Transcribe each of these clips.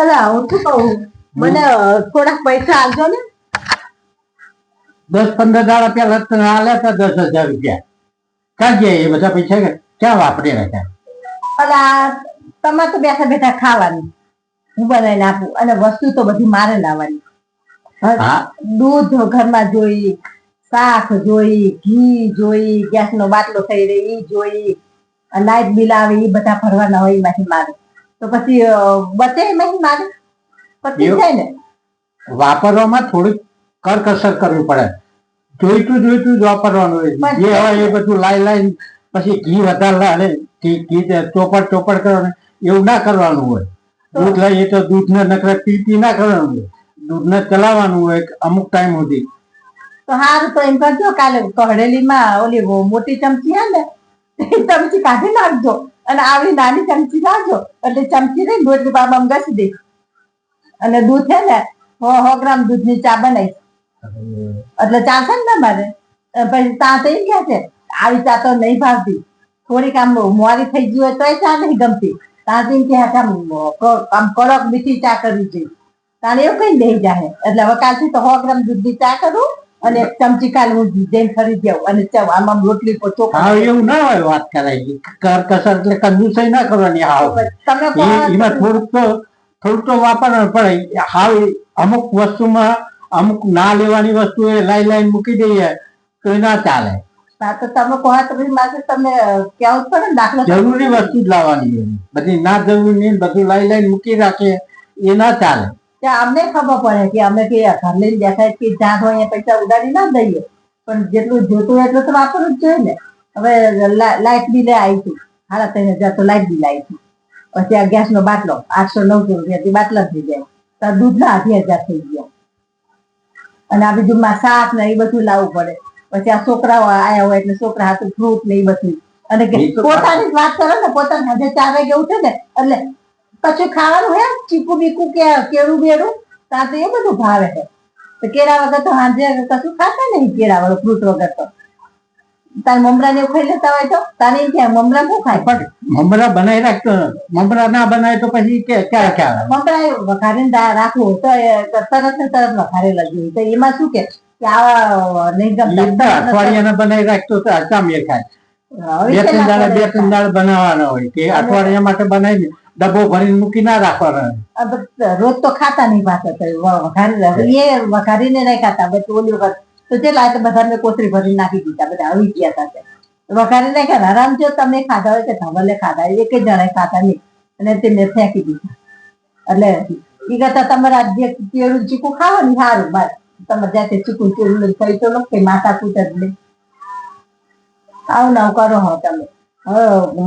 અલા હું શું કહું મને થોડાક પૈસા આપજો ને. દસ પંદર દાડા પેલા તને આલ્યા હતા દસ હજાર રૂપિયા. ક્યાં ગયા એ બધા પૈસા કે? ક્યાં વાપરી રાખ્યા અલા તમારે તો બેઠા બેઠા ખાવાનું. હું બનાવીને આપું. અને વસ્તુ તો બધી મારે લાવવાની. દૂધ ઘરમાં જોઈ શાક જોઈ ઘી જોઈ ગેસનો બાટલો થઈ રહી એ જોઈ લાઇટ બિલ આવે એ બધા ભરવાના હોય એમાંથી મારે. તો પછી બચે એમાંથી મારે એવું? જાય ને. વાપરવામાં થોડીક કરકસર કરવી પડે. જોઈતું જોઈતું જ વાપરવાનું હોય. જે હોય એ બધું લાઈ લાઈ પછી ઘી વધારે લાડે ઘી ચોપડ ચોપડ કરવાનું. એવું ના કરવાનું હોય. દૂધ લઈએ તો દૂધને નકરે પી પી ના કરવાનું હોય. દૂધને ચલાવવાનું હોય અમુક ટાઈમ સુધી. તો હારું તો એમ કરજો. કાલે કઢેલીમાં ઓલી મોટી ચમચી હે ને ચમચી કાઢી નાખજો અને આવી નાની ચમચી લાવજો એટલે ચમચી ને દૂધ પાવામાં ઘસી દે અને દૂધ છે ને, સો સો ગ્રામ દૂધની ચા બનાવી એટલે ચાલશે ને તમારે? પછી તા થઈ ગયા છે, આવી ચા તો નહીં ભાવતી. થોડીક આમ મોરી થઈ ગયું હોય તો ચા નહીં ગમતી. ત્યાં તો એમ કે આમ આમ કડક મીઠી ચા કરવી જોઈએ. તારે એવું કઈ દઈ જાય એટલે હવે કાલથી તો સો ગ્રામ દૂધની ચા કરું. અને ચમચી કાલ હું જઈને ખરીદી આવું અને ચા- આમ રોટલી પોતો હા એવું ના હોય વાત કરાય. કરકસર એટલે કંજુસાઈ ના કરવાની હાવ. તમે એમાં થોડુંક તો થોડુંક તો વાપરવાનું પડે. હાવ અમુક વસ્તુમાં અમુક ના લેવાની વસ્તુ એ લાઈ લાઈન મૂકી દઈએ તો એ ના ચાલે. હા, તો તમે કહો તો પછી મારે તમને જ પડે ને દાખલો જરૂરી વસ્તુ જ લાવવાની હોય. બધી ના જરૂરી બધું લાઈ લાઈન મૂકી રાખે એ ના ચાલે. ત્યાં અમને ખબર પડે કે અમે કે ઘર લઈને બેઠા કે જ્યાં હોય અહીંયા પૈસા ઉડાડી ના દઈએ. પણ જેટલું જોતું એટલું તો વાપરવું જ જોઈએ ને. હવે લાઇટ બિલે આવી છે હારા ત્રણ હજાર તો લાઇટ બિલ આવી પછી આ ગેસ નો બાટલો આઠસો નવસો રૂપિયાથી બાટલા થઈ જાય તો દૂધ ના અઢી હજાર થઈ ગયા. અને આ બીજું માં શાક ને એ બધું લાવવું પડે. પછી આ છોકરાઓ આયા હોય એટલે છોકરા હાથે ફ્રૂટ ને એ બધું. અને તો પોતાની વાત કરો ને પોતાની હાથે ચાર વાગે ઉઠે ને એટલે કશું ખાવાનું હે ચીકુ બીકુ કે કેળું બેડું ત્યાં તો એ બધું ભાવે છે તો કેળા વગર તો સાંજે કશું ખાતા નહીં કેળા વગર ફ્રૂટ વગર તો. તાર મમરા ને ખાઈ લેતા હોય તો? તારે એમ કે મમરા શું ખાય? પણ મમરા બનાવી રાખતો મમરા ના બનાવે તો પછી કે ક્યારે ક્યારે મમરા વઘારીને રાખવું તો તરત ને તરત વઘારેલા લગ્યું તો એમાં શું કે આવા નહીં ગમતા. અઠવાડિયાના બનાવી રાખતો તો ખાય. બે ત્રણ દાડા બે ત્રણ દાડા બનાવવાના હોય કે અઠવાડિયા માટે બનાવી ડબ્બો ભરીને મૂકી ના રાખવાનો. રોજ તો ખાતા નહીં પાછા વઘારી એ વઘારીને નહીં ખાતા. બધું ઓલી વખત તો કેટલા આ તો બધાને કોથળી ભરી નાખી દીધા. બધા આવી ગયા હતા તે. વઘારી નહીં ખાતા આરામ જો તમે ખાધા હોય કે ધવલે ખાધા એક જ જણાએ ખાતા નહીં. અને તેમને ફેંકી દીધા. એટલે એ કરતા તમારા જે કેળું ચીકું ખાવો ને સારું બસ. તમે જાતે ચીકું લઈને ખાઈ તો લોકો કે માથા લે આવું ના કરો હો તમે.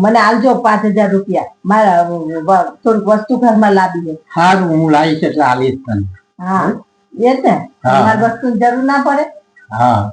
મને આલજો પાંચ હજાર રૂપિયા. મારા થોડીક વસ્તુ ઘરમાં લાવી દે. સારું હું લાવીશ એટલે આવીશ તને. હા. એ જ ને. હા. વસ્તુ જરૂર ના પડે. હા.